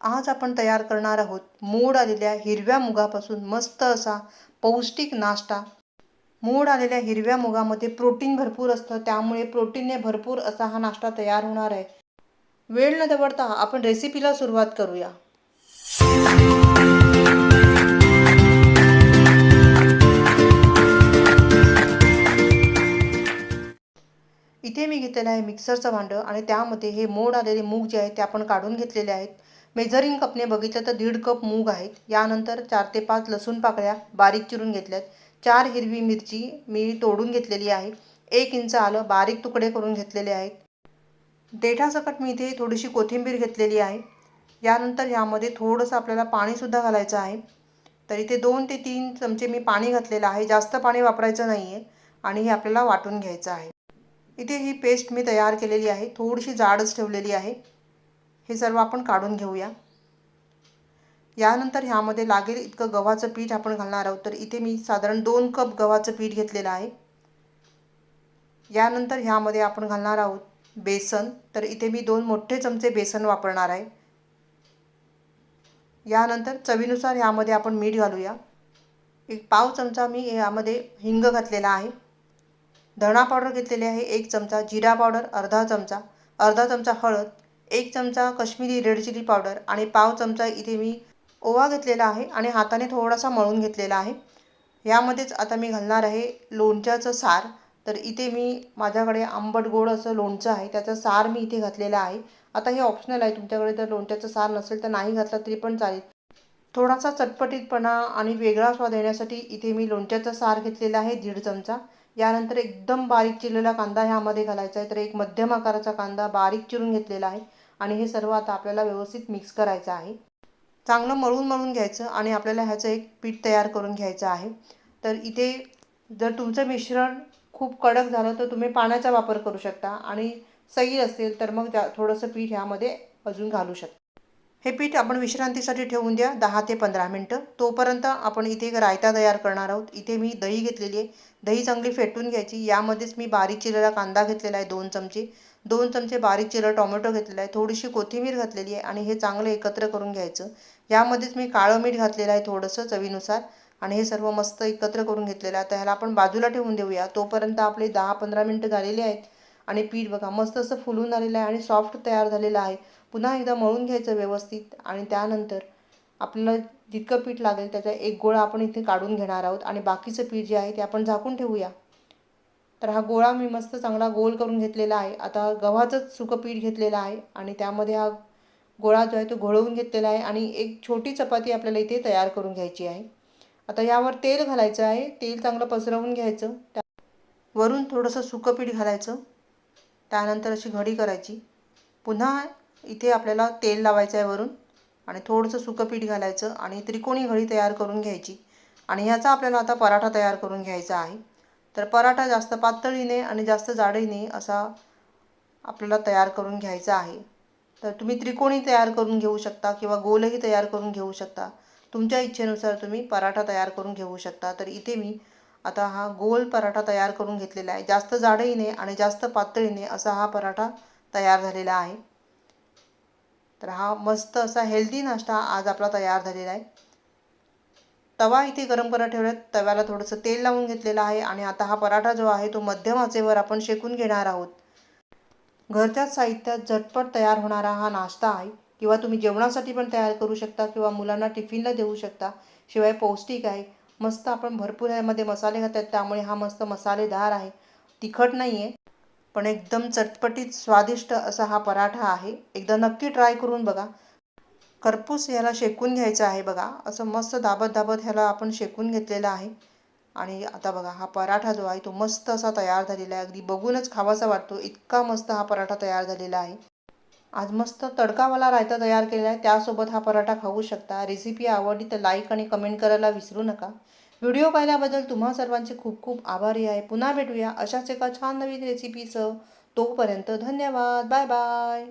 आज आपण तयार करणार आहोत मोड आलेल्या हिरव्या मुगापासून मस्त असा पौष्टिक नाश्ता. मोड आलेल्या हिरव्या मुगामध्ये प्रोटीन भरपूर असतं त्यामुळे प्रोटीनने भरपूर असा हा नाश्ता तयार होणार आहे. वेळ न दवडता आपण रेसिपीला सुरुवात करूया. इथे मी घेतलेलं आहे मिक्सरचं भांडं आणि त्यामध्ये हे मोड आलेले मूग जे आहेत ते आपण काढून घेतलेले आहेत. मेजरिंग कपने बघितलं तर दीड कप मूग आहेत. यानंतर चार ते पाच लसूण पाकळ्या बारीक चिरून घेतल्यात. चार हिरवी मिरची मी तोडून घेतलेली आहे. एक इंच आलं बारीक तुकडे करून घेतलेले आहेत. देठासकट मी इथे थोडीशी कोथिंबीर घेतलेली आहे. यानंतर ह्यामध्ये थोडंसं आपल्याला पाणीसुद्धा घालायचं आहे. तर इथे दोन ते तीन चमचे मी पाणी घातलेलं आहे. जास्त पाणी वापरायचं नाही आहे आणि हे आपल्याला वाटून घ्यायचं आहे. इथे ही पेस्ट मी तयार केलेली आहे. थोडीशी जाडच ठेवलेली आहे. हे सर्व आपण काढून घेऊया. यानंतर ह्यामध्ये लागेल इतकं गव्हाचं पीठ आपण घालणार आहोत. तर इथे मी साधारण दोन कप गव्हाचं पीठ घेतलेलं आहे. यानंतर ह्यामध्ये आपण घालणार आहोत बेसन. तर इथे मी दोन मोठे चमचे बेसन वापरणार आहे. यानंतर चवीनुसार ह्यामध्ये आपण मीठ घालूया. एक पाव चमचा मी यामध्ये हिंग घातलेला आहे. धणा पावडर घेतलेली आहे एक चमचा जिरा पावडर अर्धा चमचा. अर्धा चमचा हळद. एक चमचा कश्मीरी रेड चिली पावडर आणि पाव चमचा इथे मी ओवा घेतलेला आहे आणि हाताने थोडासा मळून घेतलेला आहे. यामध्येच आता मी घालणार आहे लोणच्याचं सार. तर इथे मी माझ्याकडे आंबट गोड असं लोणचं आहे त्याचं सार मी इथे घातलेलं आहे. आता हे ऑप्शनल आहे तुमच्याकडे जर लोणच्याचं सार नसेल तर नाही घातलं तरी पण चालेल. थोडासा चटपटीतपणा आणि वेगळा स्वाद येण्यासाठी इथे मी लोणच्याचा सार घेतलेला आहे दीड चमचा. यानंतर एकदम बारीक चिरलेला कांदा ह्यामध्ये घालायचा आहे. तर एक मध्यम आकाराचा कांदा बारीक चिरून घेतलेला आहे. आणि हे सर्व आता आपल्याला व्यवस्थित मिक्स करायचं आहे. चांगलं मळून मळून घ्यायचं आणि आपल्याला ह्याचं एक पीठ तयार करून घ्यायचं आहे. तर इथे जर तुमचं मिश्रण खूप कडक झालं तर तुम्ही पाण्याचा वापर करू शकता आणि सही असेल तर मग जा थोडंसं पीठ ह्यामध्ये अजून घालू शकता. हे पीठ आपण विश्रांतीसाठी ठेवून द्या दहा ते पंधरा मिनटं. तोपर्यंत आपण इथे एक रायता तयार करणार आहोत. इथे मी दही घेतलेली आहे. दही चांगली फेटून घ्यायची. यामध्येच मी बारीक चिरलेला कांदा घेतलेला आहे दोन चमचे. दोन चमचे बारीक चिरं टोमॅटो घेतलेला आहे. थोडीशी कोथिंबीर घातलेली आहे आणि हे चांगलं एकत्र करून घ्यायचं. यामध्येच मी काळं मीठ घातलेलं आहे थोडंसं चवीनुसार आणि हे सर्व मस्त एकत्र करून घेतलेलं आहे. तर ह्याला आपण बाजूला ठेवून देऊया. तोपर्यंत आपले दहा पंधरा मिनटं झालेले आहेत आणि पीठ बघा मस्त असं फुलून आलेलं आहे आणि सॉफ्ट तयार झालेलं आहे. पुन्हा एकदा मळून घ्यायचं व्यवस्थित आणि त्यानंतर आपल्याला जितकं पीठ लागेल त्याचा एक गोळा आपण इथे काढून घेणार आहोत आणि बाकीचं पीठ जे आहे ते आपण झाकून ठेवूया. तर हा गोळा मी मस्त चांगला गोल करून घेतलेला आहे. आता गव्हाचंच सुकं पीठ घेतलेलं आहे आणि त्यामध्ये हा गोळा जो आहे तो घोळवून घेतलेला आहे आणि एक छोटी चपाती आपल्याला इथे तयार करून घ्यायची आहे. आता यावर तेल घालायचं आहे. तेल चांगलं पसरवून घ्यायचं. त्या वरून थोडंसं सुकं पीठ घालायचं. त्यानंतर अशी घडी करायची. पुन्हा इथे आपल्याला तेल लावायचं आहे वरून आणि थोडंसं सुकं पीठ घालायचं आणि त्रिकोणी घडी तयार करून घ्यायची. आणि ह्याचा आपल्याला आता पराठा तयार करून घ्यायचा आहे. तर पराठा जास्त पातळीने आणि जास्त जाडीने असा आपल्याला तयार करून घ्यायचा आहे. तर तुम्ही त्रिकोणी तयार करून घेऊ शकता किंवा गोलही तयार करून घेऊ शकता. तुमच्या इच्छेनुसार तुम्ही पराठा तयार करून घेऊ शकता. तर इथे मी आता हा गोल पराठा तयार करून घेतलेला आहे. जास्त जाडीने आणि जास्त पातळीने असा हा पराठा तयार झालेला आहे. तर हा मस्त असा हेल्दी नाश्ता आज आपला तयार झालेला आहे. तवा इथे गरम करत ठेवल्यात. तव्याला थोडंसं तेल लावून घेतलेलं आहे आणि आता हा पराठा जो आहे तो मध्यम आचेवर आपण शेकून घेणार आहोत. घरच्याच साहित्यात झटपट तयार होणारा हा नाश्ता आहे. किंवा तुम्ही जेवणासाठी पण तयार करू शकता किंवा मुलांना टिफिनला देऊ शकता. शिवाय पौष्टिक आहे. मस्त आपण भरपूर ह्यामध्ये मसाले घातात त्यामुळे हा मस्त मसालेदार आहे. तिखट नाही आहे पण एकदम चटपटीत स्वादिष्ट असा हा पराठा आहे. एकदा नक्की ट्राय करून बघा. करपूस ह्याला शेकून घ्यायचं आहे बघा. असं मस्त दाबत दाबत ह्याला आपण शेकून घेतलेलं आहे. आणि आता बघा हा पराठा जो आहे तो मस्त असा तयार झालेला आहे. अगदी बघूनच खावासा वाटतो. इतका मस्त हा पराठा तयार झालेला आहे. आज मस्त तडकावाला रायता तयार केला आहे त्यासोबत हा पराठा खाऊ शकता. रेसिपी आवडली तर लाईक आणि कमेंट करायला विसरू नका. व्हिडिओ पाहिल्याबद्दल तुम्हा सर्वांचे खूप खूप आभारी आहे. पुन्हा भेटूया अशाच एका छान नवीन रेसिपीसह तोपर्यंत धन्यवाद. Bye bye